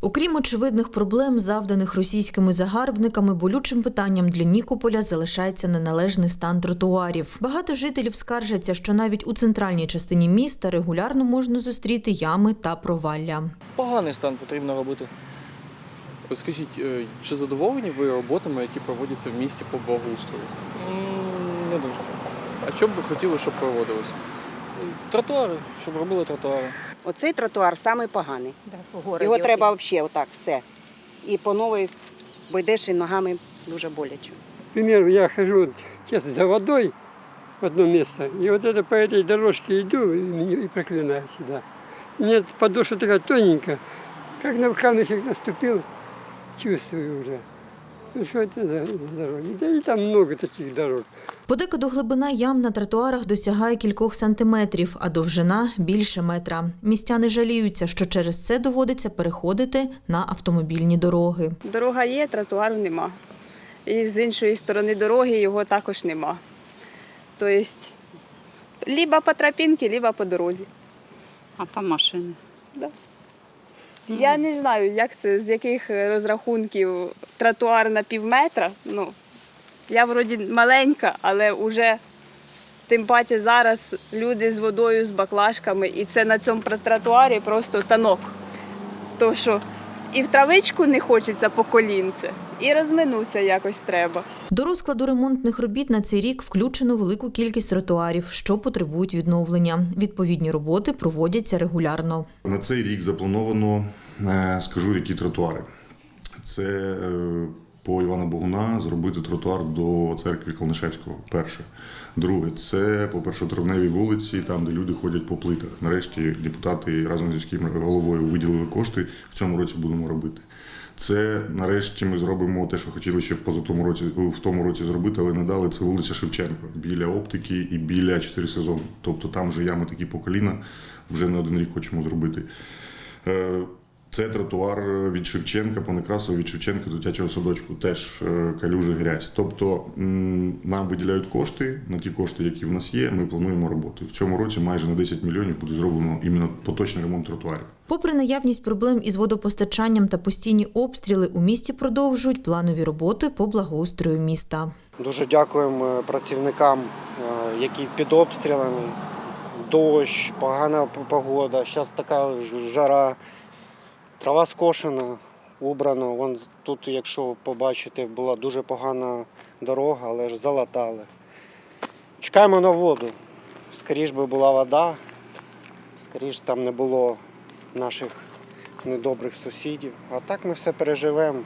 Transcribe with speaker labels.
Speaker 1: Окрім очевидних проблем, завданих російськими загарбниками, болючим питанням для Нікополя залишається неналежний стан тротуарів. Багато жителів скаржаться, що навіть у центральній частині міста регулярно можна зустріти ями та провалля.
Speaker 2: Поганий стан потрібно робити.
Speaker 3: Скажіть, е, чи задоволені ви роботами, які проводяться в місті по благоустрою?
Speaker 2: Не дуже.
Speaker 3: А що б ви хотіли, щоб проводилося?
Speaker 2: Тротуари, щоб робили тротуари.
Speaker 4: Оцей тротуар самий поганий.
Speaker 5: по
Speaker 4: Його треба взагалі отак все. І по новій, бо йдеш і ногами дуже боляче.
Speaker 6: К я хожу за водой в одно место, и вот это по этой дорожке иду и, мне- и проклинаю себя. У меня подошва такая тоненькая, как на камешек наступил, чувствую уже. Ну что это за, за дороги? Да и там много таких дорог.
Speaker 1: Подекуди глибина ям на тротуарах досягає кількох сантиметрів, а довжина більше метра. Містяни жаліються, що через це доводиться переходити на автомобільні дороги.
Speaker 7: Дорога є, тротуару нема. І з іншої сторони дороги його також нема. Тобто, либо по тропінці, либо по дорозі.
Speaker 5: А там машини.
Speaker 7: Я не знаю, як це, з яких розрахунків тротуар на пів метра. Ну, я вроді маленька, але вже тим паче зараз люди з водою, з баклажками, і це на цьому тротуарі просто танок. То що і в травичку не хочеться по колінце, і розминутися якось треба.
Speaker 1: До розкладу ремонтних робіт на цей рік включено велику кількість тротуарів, що потребують відновлення. Відповідні роботи проводяться регулярно.
Speaker 8: На цей рік заплановано, е, скажу, які тротуари. Це е, по Івана Богуна зробити тротуар до церкви Калнишевського. Перше. Друге, це по першотравневій вулиці, там, де люди ходять по плитах. Нарешті депутати разом з міським головою виділили кошти. В цьому році будемо робити. Це нарешті ми зробимо те, що хотіли ще позатому році, в тому році зробити, але не дали. Це вулиця Шевченка біля оптики і біля 4 сезони. Тобто там вже ями такі по коліна, вже не один рік хочемо зробити. Е, Це тротуар від Шевченка по Некрасову, від Шевченка до дитячого садочку, теж е, калюжа грязь. Тобто нам виділяють кошти на ті кошти, які в нас є. Ми плануємо роботи. В цьому році майже на 10 мільйонів буде зроблено іменно поточний ремонт тротуарів.
Speaker 1: Попри наявність проблем із водопостачанням та постійні обстріли, у місті продовжують планові роботи по благоустрою міста.
Speaker 9: Дуже дякуємо працівникам, е, які під обстрілами. Дощ, погана погода. Зараз така ж- жара. Трава скошена, убрано. Вон тут, якщо побачите, була дуже погана дорога, але ж залатали. Чекаємо на воду. Скоріш би була вода, скоріш там не було наших недобрих сусідів. А так ми все переживемо.